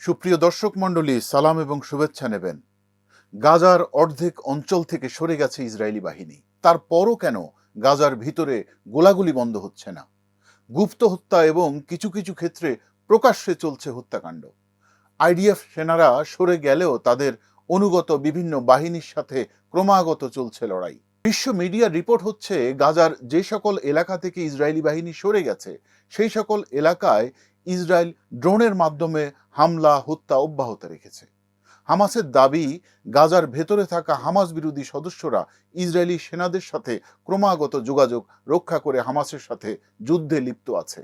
সুপ্রিয় দর্শক মণ্ডলী, সালাম এবং শুভেচ্ছা নেবেন। গাজার অর্ধেক অঞ্চল থেকে সরে গেছে ইসরায়েলি বাহিনী। তারপরও কেন গাজার ভিতরে গোলাগুলি বন্ধ হচ্ছে না? গুপ্ত হত্যা এবং কিছু কিছু ক্ষেত্রে প্রকাশ্যে চলছে হত্যাকাণ্ড। আইডিএফ সেনারা সরে গেলেও তাদের অনুগত বিভিন্ন বাহিনীর সাথে ক্রমাগত চলছে লড়াই। বিশ্ব মিডিয়ার রিপোর্ট হচ্ছে, গাজার যে সকল এলাকা থেকে ইসরায়েলি বাহিনী সরে গেছে, সেই সকল এলাকায় ইসরায়েল ড্রোনের মাধ্যমে হামলা হত্যা অব্যাহত রেখেছে হামাসের দাবি গাজার ভেতরে থাকা হামাস বিরোধী সদস্যরা ইসরায়েলি সেনাদের সাথে ক্রমাগত যোগাযোগ রক্ষা করে হামাসের সাথে যুদ্ধে লিপ্ত আছে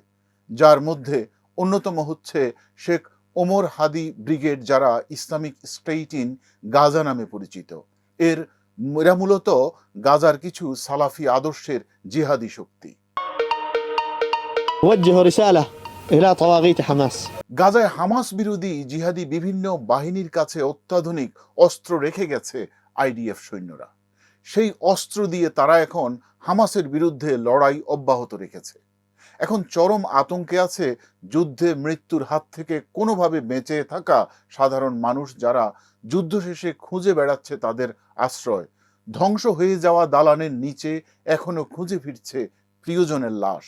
যার মধ্যে অন্যতম হচ্ছে শেখ ওমর হাদি ব্রিগেড যারা ইসলামিক স্টেট ইন গাজা নামে পরিচিত এর এরা মূলত গাজার কিছু সালাফি আদর্শের জিহাদি শক্তি أوجه رسالة إلى طواغيت حماس গাজায় হামাস বিরোধী জিহাদি বিভিন্ন বাহিনীর কাছে অত্যাধুনিক অস্ত্র রেখে গেছে আইডিএফ সৈন্যরা সেই অস্ত্র দিয়ে তারা এখন হামাসের বিরুদ্ধে লড়াই অব্যাহত রেখেছে এখন চরম আতঙ্কে আছে যুদ্ধে মৃত্যুর হাত থেকে কোনোভাবে বেঁচে থাকা সাধারণ মানুষ যারা যুদ্ধ শেষে খুঁজে বেড়াচ্ছে তাদের আশ্রয় ধ্বংস হয়ে যাওয়া দালানের নিচে এখনো খুঁজে ফিরছে প্রিয়জনের লাশ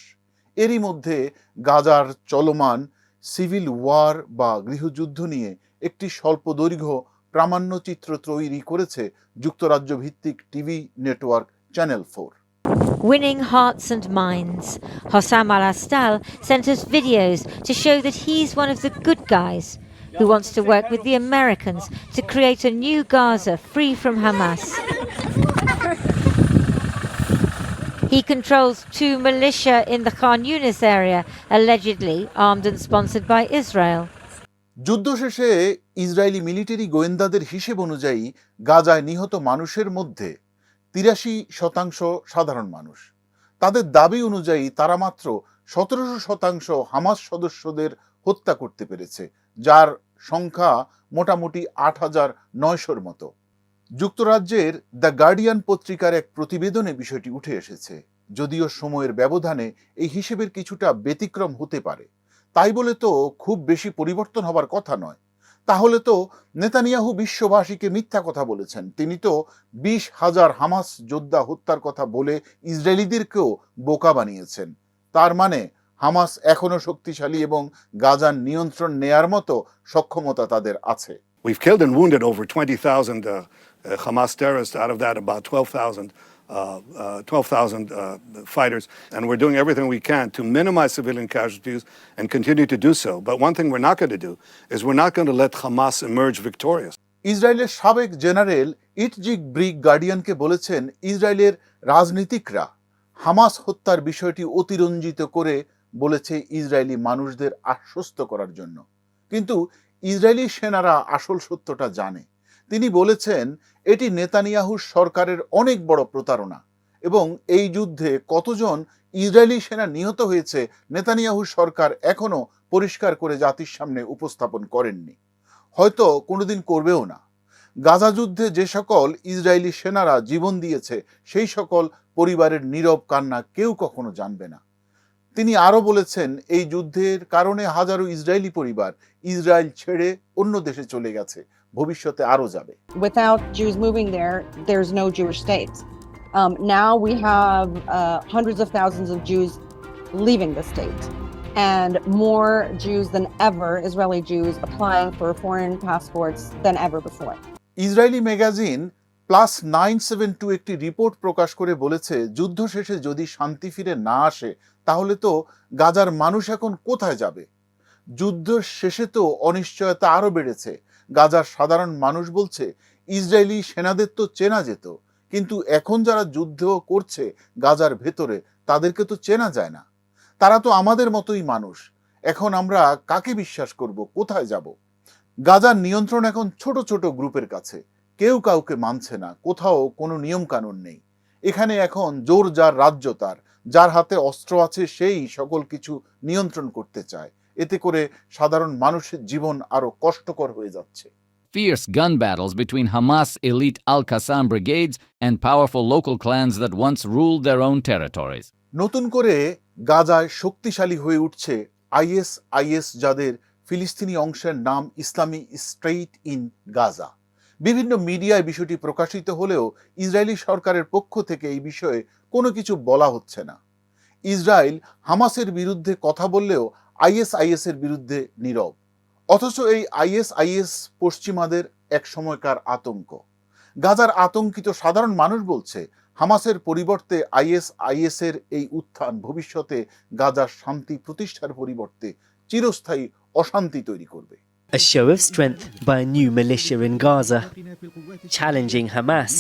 এরই মধ্যে গাজার চলমান সিভিল ওয়ার বা গৃহযুদ্ধ নিয়ে একটি স্বল্প দৈর্ঘ্য প্রামাণ্যচিত্র তৈরি করেছে যুক্তরাজ্য ভিত্তিক TV network Channel four Winning hearts and minds, Hossam al Astal sent us videos to show that he's one of the good guys who wants to work with the Americans to create a new Gaza free from Hamas. He controls two militia in the Khan Yunis area, allegedly armed and sponsored by Israel. যুদ্ধ শেষে Israeli military গোয়েন্দাদের হিসেব অনুযায়ী গাজায় নিহত মানুষের মধ্যে তিরাশি শতাংশ সাধারণ মানুষ তাদের দাবি অনুযায়ী তারা মাত্র সতেরোশো শতাংশ হামাস সদস্যদের হত্যা করতে পেরেছে যার সংখ্যা মোটামুটি আট হাজার নয়শোর মতো যুক্তরাজ্যের দ্য গার্ডিয়ান পত্রিকার এক প্রতিবেদনে বিষয়টি উঠে এসেছে। যদিও সময়ের ব্যবধানে এই হিসেবের কিছুটা ব্যতিক্রম হতে পারে। তাই বলে তো খুব বেশি পরিবর্তন হবার কথা নয়। তাহলে তো নেতানিয়াহু বিশ্ববাসীকে মিথ্যা কথা বলেছেন। তিনি তো বিশ হাজার হামাস যোদ্ধা হত্যার কথা বলে ইসরায়েলিদেরকেও বোকা বানিয়েছেন। তার মানে হামাস এখনও শক্তিশালী এবং গাজার নিয়ন্ত্রণ নেয়ার মতো সক্ষমতা তাদের আছে। We've killed and wounded over 20,000 uh, Hamas terrorists, out of that, about 12,000 uh, uh, 12,000 uh, fighters. And we're doing everything we can to minimize civilian casualties and continue to do so. But one thing we're not going to do is we're not going to let Hamas emerge victorious. ইসরায়েলের সাবেক general ইটজিক brick গার্ডিয়ানকে বলেছেন ইসরায়েলের রাজনীতিকরা Hamas হত্যার বিষয়টি অতিরঞ্জিত করে বলেছে Israeli মানুষদের আশ্বস্ত করার জন্য কিন্তু ইসরায়েলি সেনারা আসল সত্যটা জানে তিনি বলেছেন, এটি নেতানিয়াহুর সরকারের অনেক বড় প্রতারণা এবং এই যুদ্ধে কতজন ইসরায়েলি সেনা নিহত হয়েছে নেতানিয়াহু সরকার এখনও পরিষ্কার করে জাতির সামনে উপস্থাপন করেননি। হয়তো কোনোদিন করবেও না। গাজা যুদ্ধে যে সকল ইসরায়েলি সেনারা জীবন দিয়েছে, সেই সকল পরিবারের নীরব কান্না কেউ কখনো জানবে না। তিনি আরও বলেছেন, এই যুদ্ধের কারণে হাজারো ইসরায়েলি পরিবার ইসরায়েল ছেড়ে অন্য দেশে চলে গেছে। ভবিষ্যতে আরও যাবে without Jews moving there, there's no Jewish state. Um, now we have uh, hundreds of thousands of Jews leaving the state, and more Jews than ever, Israeli Jews, applying for foreign passports than ever before. Israeli magazine plus nine seven two একটি report প্রকাশ করে বলেছে যুদ্ধ শেষে যদি শান্তি ফিরে না আসে তাহলে তো গাজার মানুষ এখন কোথায় যাবে যুদ্ধ শেষে তো অনিশ্চয়তা আরও বেড়েছে। গাজার সাধারণ মানুষ বলছে, ইসরায়েলি সেনাদের তো চেনা যেত, কিন্তু এখন যারা যুদ্ধ করছে গাজার ভেতরে, তাদেরকে তো চেনা যায় না। তারা তো আমাদের মতোই মানুষ। এখন আমরা কাকে বিশ্বাস করব, কোথায় যাব? গাজার নিয়ন্ত্রণ এখন ছোট ছোট গ্রুপের কাছে। কেউ কাউকে মানছে না, কোথাও কোনো নিয়ম কানুন নেই। এখানে এখন জোর যার রাজ্য তার, যার হাতে অস্ত্র আছে সেই সকল কিছু নিয়ন্ত্রণ করতে চায়। এতে করে সাধারণ মানুষের জীবন আরও কষ্টকর হয়ে যাচ্ছে। Fierce gun battles between Hamas elite Al Qassam brigades and powerful local clans that once ruled their own territories. নতুন করে গাজায় শক্তিশালী হয়ে উঠছে আইএস আইএস যাদের ফিলিস্তিনি অংশের নাম ইসলামী স্ট্রেইট ইন গাজা। বিভিন্ন মিডিয়ায় বিষয়টি প্রকাশিত হলেও ইসরায়েলি সরকারের পক্ষ থেকে এই বিষয়ে কোনো কিছু বলা হচ্ছে না। ইসরায়েল হামাসের বিরুদ্ধে কথা বললেও আইএসআইএস এর বিরুদ্ধে নীরব। অথচ এই আইএসআইএস পশ্চিমাদের এক সময়কার আতঙ্ক। গাজার আতঙ্কিত সাধারণ মানুষ বলছে হামাসের পরিবর্তে আইএসআইএস এর এই উত্থান ভবিষ্যতে গাজার শান্তি প্রতিষ্ঠার পরিবর্তে চিরস্থায়ী অশান্তি তৈরি করবে। A show of strength by a new militia in Gaza, challenging Hamas,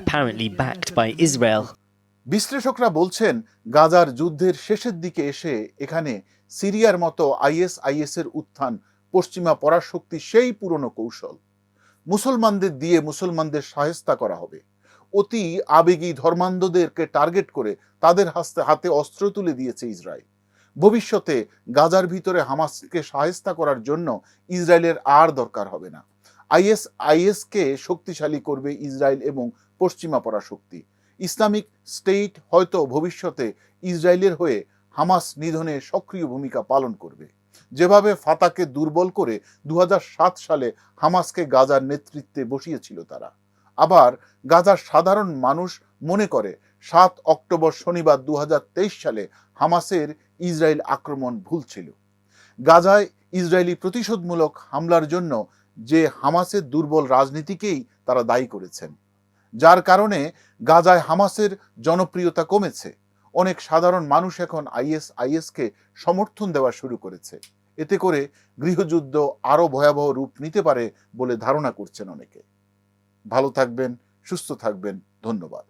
apparently backed by Israel. বিশ্লেষকরা বলছেন, গাজার যুদ্ধের শেষের দিকে এসে এখানে সিরিয়ার মতো আইএসআইএস এর উত্থান, পশ্চিমা পরাশক্তি সেই পুরনো কৌশল। মুসলমানদের দিয়ে মুসলমানদের সাহেস্তা করা হবে। অতি আবেগী ধর্মান্ধদেরকে টার্গেট করে তাদের হাতে হাতে অস্ত্র তুলে দিয়েছে ইসরায়েল। ভবিষ্যতে গাজার ভিতরে হামাসকে সাহেস্তা করার জন্য ইসরায়েলের আর দরকার হবে না। আইএস আইএসকে শক্তিশালী করবে ইসরায়েল এবং পশ্চিমা পরাশক্তি। ইসলামিক স্টেট হয়তো ভবিষ্যতে ইসরায়েলের হয়ে হামাস নিধনে সক্রিয় ভূমিকা পালন করবে। যেভাবে ফাতাকে দুর্বল করে দু হাজার সাত সালে হামাসকে গাজার নেতৃত্বে বসিয়েছিল তারা। আবার গাজার সাধারণ মানুষ মনে করে, সাত অক্টোবর শনিবার দু হাজার তেইশ সালে হামাসের ইসরায়েল আক্রমণ ভুল ছিল। গাজায় ইসরায়েলি প্রতিশোধমূলক হামলার জন্য যে হামাসের দুর্বল রাজনীতিকেই তারা দায়ী করেছেন। যার কারণে গাজায় হামাসের জনপ্রিয়তা কমেছে। অনেক সাধারণ মানুষ এখন আইএস, আইএসকে সমর্থন দেওয়া শুরু করেছে। এতে করে গৃহযুদ্ধ আরও ভয়াবহ রূপ নিতে পারে বলে ধারণা করছেন অনেকে। ভালো থাকবেন, সুস্থ থাকবেন। ধন্যবাদ।